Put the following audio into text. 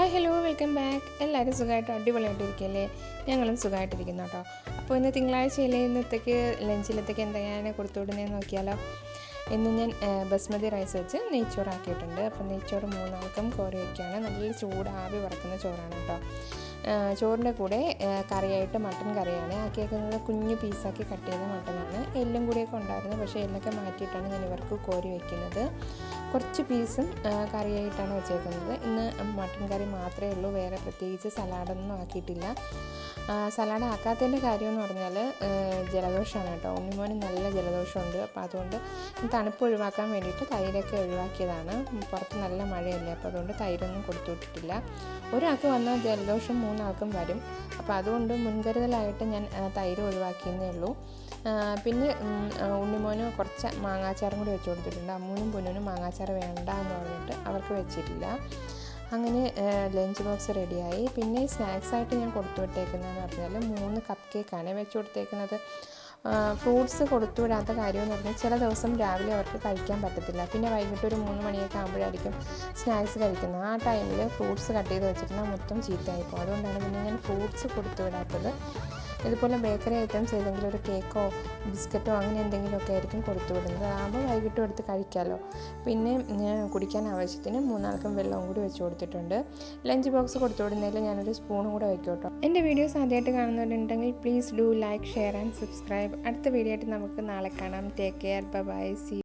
Hi hello welcome back എല്ലാവരും സുഖമായിട്ട് അടിപൊളിയായിട്ടിരിക്കല്ലേ? ഞങ്ങളും സുഖമായിട്ടിരിക്കുന്നു കേട്ടോ. അപ്പോൾ ഇന്ന് തിങ്കളാഴ്ചയിലെ ഇന്നത്തേക്ക് ലഞ്ചിലത്തേക്ക് എന്തൊക്കെയാണ് കൊടുത്തുവിടുന്നതെന്ന് നോക്കിയാലോ. ഇന്ന് ഞാൻ ബസ്മതി റൈസ് വെച്ച് നെയ്ച്ചോറാക്കിയിട്ടുണ്ട്. അപ്പോൾ നെയ്ച്ചോറ് മൂന്നാൾക്കും കോരി വയ്ക്കുകയാണ് നല്ല ചൂട് ആവി വറക്കുന്ന ചോറാണ് കേട്ടോ. ചോറിന്റെ കൂടെ കറിയായിട്ട് മട്ടൻ കറിയാണ്. ആക്കിയേക്കുന്നത് കുഞ്ഞു പീസാക്കി കട്ട് ചെയ്ത മട്ടനാണ്. എല്ലും കൂടിയൊക്കെ ഉണ്ടായിരുന്നു. പക്ഷേ എല്ലൊക്കെ മാറ്റിയിട്ടാണ് ഞാൻ ഇവർക്ക് കോരി വയ്ക്കുന്നത് കുറച്ച് പീസും കറിയായിട്ടാണ് വെച്ചേക്കുന്നത്. ഇന്ന് മട്ടൻ കറി മാത്രമേ ഉള്ളൂ. വേറെ പ്രത്യേകിച്ച് സലാഡൊന്നും ആക്കിയിട്ടില്ല. സലാഡ് ആക്കാത്തതിന്റെ കാര്യമെന്ന് പറഞ്ഞാൽ ജലദോഷമാണ് കേട്ടോ. ഉണ്ണിമോന് നല്ല ജലദോഷമുണ്ട്. അപ്പോൾ അതുകൊണ്ട് തണുപ്പ് ഒഴിവാക്കാൻ വേണ്ടിയിട്ട് തൈരൊക്കെ ഒഴിവാക്കിയതാണ്. പുറത്ത് നല്ല മഴയല്ലേ അപ്പോൾ അതുകൊണ്ട് തൈരൊന്നും കൊടുത്തു വിട്ടിട്ടില്ല. ഒരാൾക്ക് വന്നാൽ ജലദോഷം മൂന്നാൾക്കും വരും. അപ്പോൾ അതുകൊണ്ട് മുൻകരുതലായിട്ട് ഞാൻ തൈര് ഒഴിവാക്കിയെന്നേ ഉള്ളൂ. പിന്നെ ഉണ്ണിമോന് കുറച്ച് മാങ്ങാച്ചാറും കൂടി വെച്ച് കൊടുത്തിട്ടുണ്ട്. അമ്മൂനും പൊന്നൂനും മാങ്ങാച്ചാറ് വേണ്ട എന്ന് പറഞ്ഞിട്ട് അവർക്ക് വെച്ചിട്ടില്ല. അങ്ങനെ ലഞ്ച് ബോക്സ് റെഡിയായി പിന്നെ സ്നാക്സ് ആയിട്ട് ഞാൻ കൊടുത്തു വിട്ടേക്കുന്നതെന്ന് പറഞ്ഞാൽ മൂന്ന് കപ്പ് കേക്കാണ് വെച്ച് കൊടുത്തേക്കുന്നത്. ഫ്രൂട്ട്സ് കൊടുത്തു വിടാത്ത കാര്യമെന്ന് പറഞ്ഞാൽ ചില ദിവസം രാവിലെ അവർക്ക് കഴിക്കാൻ പറ്റത്തില്ല. പിന്നെ വൈകിട്ട് ഒരു മൂന്ന് മണിയൊക്കെ ആകുമ്പോഴായിരിക്കും സ്നാക്സ് കഴിക്കുന്നത്. ആ ടൈമിൽ ഫ്രൂട്ട്സ് കട്ട് ചെയ്ത് വെച്ചിട്ടുണ്ടെങ്കിൽ മൊത്തം ചീത്തയായിപ്പോൾ അതുകൊണ്ടാണ് പിന്നെ ഞാൻ ഫ്രൂട്ട്സ് കൊടുത്തു വിടാത്തത്. ഇതുപോലെ ബേക്കറി ഐറ്റംസ് ഏതെങ്കിലും ഒരു കേക്കോ ബിസ്ക്കറ്റോ അങ്ങനെ എന്തെങ്കിലുമൊക്കെ ആയിരിക്കും കൊടുത്തു വിടുന്നത്. അതാകുമ്പോൾ വൈകിട്ടും എടുത്ത് കഴിക്കാമല്ലോ പിന്നെ കുടിക്കാൻ ആവശ്യത്തിന് മൂന്നാൾക്കും വെള്ളവും കൂടി വെച്ച് കൊടുത്തിട്ടുണ്ട്. ലഞ്ച് ബോക്സ് കൊടുത്തു വിടുന്നതിൽ ഞാനൊരു സ്പൂണും കൂടെ വയ്ക്കും കേട്ടോ എന്റെ വീഡിയോസ് ആദ്യമായിട്ട് കാണുന്നവരുണ്ടെങ്കിൽ please do like share and subscribe. അടുത്ത വീഡിയോ ആയിട്ട് നമുക്ക് നാളെ കാണാം. Take care. By C